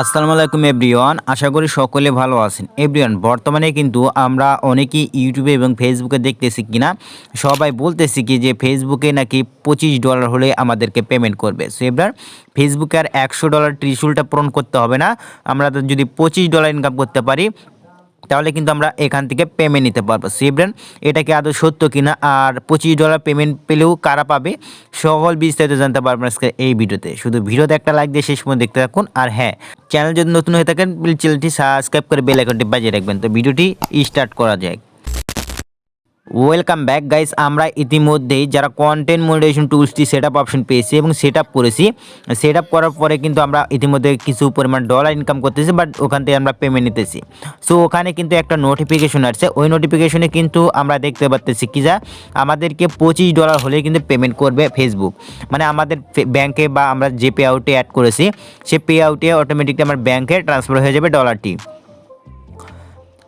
আসসালামু আলাইকুম, এভরিওয়ান। আশা করি সকলে ভালো আছেন। এভরিওয়ান, বর্তমানে কিন্তু আমরা অনেকেই ইউটিউবে এবং ফেসবুকে দেখতেছি কিনা? সবাই বলতেছি কি যে, ফেসবুকে নাকি পঁচিশ ডলার হলে আমাদেরকে পেমেন্ট করবে। সো এবার ফেসবুকে আর একশো ডলার ত্রিশুলটা পূরণ করতে হবে না। আমরা যদি পঁচিশ ডলার ইনকাম করতে পারি তাহলে কিন্তু আমরা এখান থেকে পেমেন্ট নিতে পারব। সিব্রেন এটা কি আদৌ সত্য কিনা? আর পঁচিশ ডলার পেমেন্ট পেলেও কারা পাবে? সকল বিস্তারিত জানতে পারবেন আজকে এই ভিডিওতে। শুধু ভিডিওতে একটা লাইক দিয়ে শেষ পর্যন্ত দেখতে থাকুন। আর হ্যাঁ চ্যানেল যদি নতুন হয়ে থাকেন চ্যানেলটি সাবস্ক্রাইব করে বেল আইকনটি বাজিয়ে রাখবেন। তো ভিডিওটি স্টার্ট করা যায় ওয়েলকাম ব্যাক গাইস আমরা ইতিমধ্যেই যারা কন্টেন্ট মনিটাইজেশন টুলসটি সেট আপ অপশন পেয়েছি এবং সেট আপ করেছি সেট আপ করার পরে কিন্তু আমরা ইতিমধ্যে কিছু পরিমাণ ডলার ইনকাম করতেছি বাট ওখান থেকে আমরা পেমেন্ট নিতেছি। সো ওখানে কিন্তু একটা নোটিফিকেশন আসছে। ওই নোটিফিকেশনে কিন্তু আমরা দেখতে পাচ্তেছি কি যা? আমাদেরকে পঁচিশ ডলার হলে কিন্তু পেমেন্ট করবে ফেসবুক মানে আমাদের ব্যাংকে বা আমরা যে পে আউটে অ্যাড করেছি, সে পে আউটে অটোমেটিকলি আমার ব্যাংকে ট্রান্সফার হয়ে যাবে ডলারটি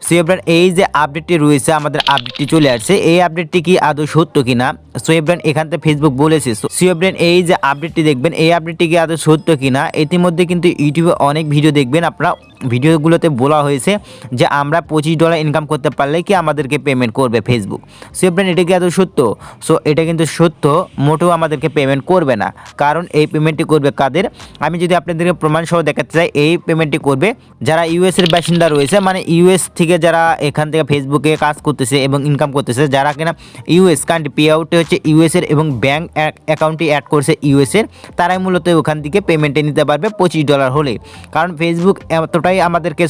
সো এবার এই যে আপডেটটি রয়েছে, আমাদের আপডেটটি চলে আসছে। এই আপডেটটি কি আদৌ সত্য কিনা? সো এবার এখান থেকে ফেসবুক বলেছে, সো এবার এই যে আপডেটটি দেখবেন, এই আপডেটটি কি আদৌ সত্য কিনা? ইতিমধ্যে কিন্তু ইউটিউবে অনেক ভিডিও দেখবেন, আপনারা ভিডিওগুলোতে বলা হয়েছে যে আমরা পঁচিশ ডলার ইনকাম করতে পারলে কি আমাদেরকে পেমেন্ট করবে ফেসবুক সো এবার এটা কি এত সত্য? সো এটা কিন্তু সত্য, মোটেও আমাদেরকে পেমেন্ট করবে না। কারণ এই পেমেন্টটি করবে কাদের? আমি যদি আপনাদেরকে প্রমাণসহ দেখাতে চাই, এই পেমেন্টটি করবে যারা ইউএস এর বাসিন্দা রয়েছে মানে ইউএস থেকে যারা এখান থেকে ফেসবুকে কাজ করতেছে এবং ইনকাম করতেছে, যারা কিনা ইউএস কান্ট্রি পে আউটে হচ্ছে ইউএস এর এবং ব্যাঙ্ক অ্যাকাউন্টটি অ্যাড করছে ইউএস এর, তারাই মূলত ওখান থেকে পেমেন্টে নিতে পারবে পঁচিশ ডলার হলে কারণ ফেসবুক এতটাই আমাদেরকে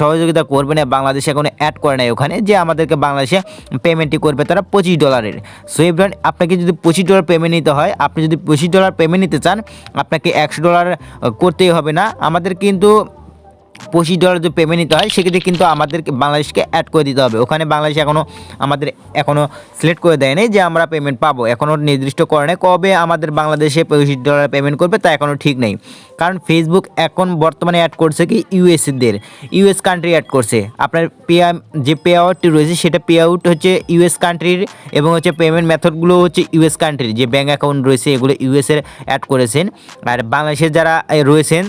সহযোগিতা করবেন বাংলাদেশে এখন অ্যাড করে নেয় ওখানে, যে আমাদেরকে বাংলাদেশে পেমেন্টটি করবে তারা পঁচিশ ডলারের সো এবার আপনাকে যদি পঁচিশ ডলার পেমেন্ট নিতে হয়, আপনি যদি পঁচিশ ডলার পেমেন্ট নিতে চান, আপনাকে একশো ডলার করতেই হবে না। আমাদের কিন্তু পঁচিশ ডলার যদি পেমেন্ট নিতে হয়, সেক্ষেত্রে কিন্তু আমাদেরকে বাংলাদেশকে অ্যাড করে দিতে হবে। ওখানে বাংলাদেশ এখনও আমাদের এখনও সিলেক্ট করে দেয় নাই যে আমরা পেমেন্ট পাবো। এখনও নির্দিষ্ট করে নেই কবে আমাদের বাংলাদেশে পঁচিশ ডলার পেমেন্ট করবে তা এখনও ঠিক নেই। কারণ ফেসবুক এখন বর্তমানে অ্যাড করছে কি ইউএসদের ইউএস কান্ট্রি অ্যাড করছে। আপনার পে যে পে আউটটি রয়েছে সেটা পে আউট হচ্ছে ইউএস কান্ট্রির এবং হচ্ছে পেমেন্ট মেথডগুলো হচ্ছে ইউএস কান্ট্রির যে ব্যাঙ্ক অ্যাকাউন্ট রয়েছে, এগুলো ইউএসের অ্যাড করেছেন। আর বাংলাদেশের যারা রয়েছেন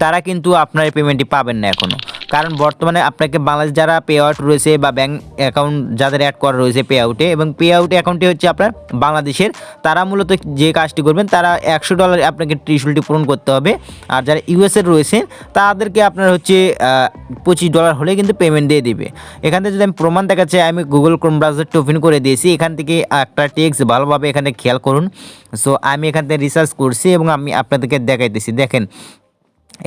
তারা কিন্তু আপনার এই পেমেন্টটি পাবেন না এখনও কারণ বর্তমানে আপনাকে বাংলাদেশ যারা পে আউট রয়েছে বা ব্যাঙ্ক অ্যাকাউন্ট যাদের অ্যাড করা রয়েছে পে আউটে এবং পে আউট অ্যাকাউন্টে হচ্ছে আপনার বাংলাদেশের, তারা মূলত যে কাজটি করবেন তারা একশো ডলার আপনাকে ত্রিশুলটি পূরণ করতে হবে। আর যারা ইউএসএর রয়েছেন, তাদেরকে আপনার হচ্ছে পঁচিশ ডলার হলে কিন্তু পেমেন্ট দিয়ে দেবে। এখান থেকে যদি আমি প্রমাণ দেখা চাই আমি গুগল ক্রোম ব্রাউজারটি ওপেন করে দিয়েছি। এখান থেকে একটা টেক্স ভালোভাবে এখানে খেয়াল করুন। সো আমি এখান থেকে রিসার্চ করছি এবং আমি আপনাদেরকে দেখাইতেছি। দেখেন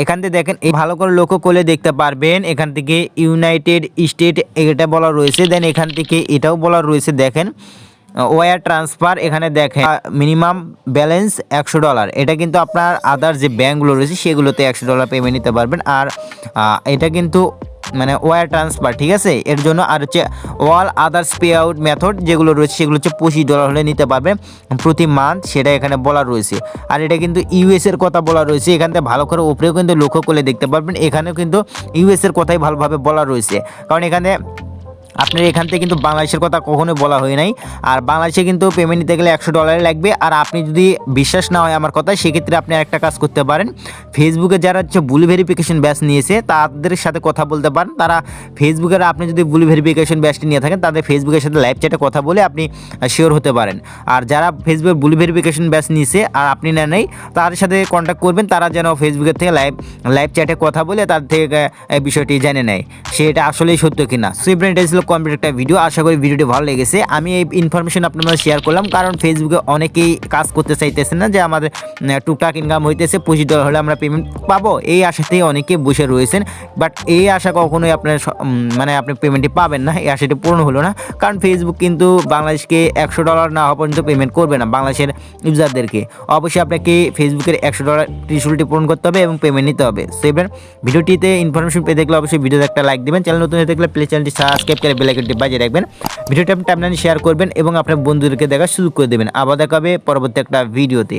এখান থেকে দেখেন, এই ভালো করে লক্ষ্য করলে দেখতে পারবেন, এখান থেকে ইউনাইটেড স্টেট এটা বলা রয়েছে দেন এখান থেকে এটাও বলা রয়েছে, দেখেন ওয়ার ট্রান্সফার এখানে দেখেন মিনিমাম ব্যালেন্স একশো ডলার এটা কিন্তু আপনার আদার যে ব্যাঙ্কগুলো রয়েছে, সেগুলোতে একশো ডলার পেমেন্ট নিতে পারবেন, আর এটা কিন্তু মানে ওয়ার ট্রান্সফার ঠিক আছে? এর জন্য আর হচ্ছে all others pay out method যেগুলো রয়েছে, সেগুলো হচ্ছে পঁচিশ ডলার হলে নিতে পারবে প্রতি মান্থ সেটা এখানে বলা রয়েছে। আর এটা কিন্তু ইউএসের কথা বলা রয়েছে, এখান থেকে ভালো করে উপরেও কিন্তু লক্ষ্য করলে দেখতে পারবেন, এখানেও কিন্তু ইউএসের কথাই ভালোভাবে বলা রয়েছে। কারণ এখানে আপনার এখান থেকে কিন্তু বাংলাদেশের কথা কখনোই বলা হয় নাই। আর বাংলাদেশে কিন্তু পেমেন্ট নিতে গেলে একশো ডলারই লাগবে। আর আপনি যদি বিশ্বাস না হয় আমার কথা, সেক্ষেত্রে আপনি একটা কাজ করতে পারেন। ফেসবুকে যারা হচ্ছে ভুল ভেরিফিকেশন ব্যাচ নিয়েছে, তাদের সাথে কথা বলতে পারেন। তারা ফেসবুকের আপনি যদি ভুল ভেরিফিকেশন ব্যাচটি নিয়ে থাকেন, তাদের ফেসবুকের সাথে লাইভ চ্যাটে কথা বলে আপনি শিওর হতে পারেন। আর যারা ফেসবুকে ভুল ভেরিফিকেশন ব্যাচ নিয়েছে, আর আপনি না নেই, তাদের সাথে কন্ট্যাক্ট করবেন। তারা যেন ফেসবুকের থেকে লাইভ লাইভ চ্যাটে কথা বলে তার থেকে এই বিষয়টি জেনে নেয়। সেটা আসলেই সত্য কিনা? সো এবার ছিল কমপ্লিট একটা ভিডিও আশা করি ভিডিওটি ভালো লেগেছে। আমি এই ইনফরমেশন আপনার মাঝে শেয়ার করলাম, কারণ ফেসবুকে অনেকেই কাজ করতে চাইতেছে না যে আমাদের টুকটাক ইনকাম হইতেছে, পঁচিশ ডলার হলে আমরা পেমেন্ট পাবো। এই আশাতেই অনেকে বসে রয়েছেন বাট এই আশা কখনোই আপনার মানে আপনি পেমেন্টটি পাবেন না, এই আশাটি পূরণ হলো না। কারণ ফেসবুক কিন্তু বাংলাদেশকে একশো ডলার না হওয়া পর্যন্ত পেমেন্ট করবে না, বাংলাদেশের ইউজারদেরকে অবশ্যই আপনাকে ফেসবুকের একশো ডলার ত্রিশুলটি পূরণ করতে হবে এবং পেমেন্ট নিতে হবে। সো এবার ভিডিওটিতে ইনফরমেশন পেয়ে দেখলে অবশ্যই ভিডিওতে একটা লাইক দেবেন চ্যানেল নতুন দেখলে প্লে চ্যানেলটি সাবস্ক্রাইব করে বেলাইকনটি বাজিয়ে রাখবেন। ভিডিওটি আপনি টাইমলাইনে শেয়ার করবেন এবং আপনার বন্ধুদেরকে দেখা শুরু করে দেবেন। আবার দেখা হবে পরবর্তী একটা ভিডিওতে।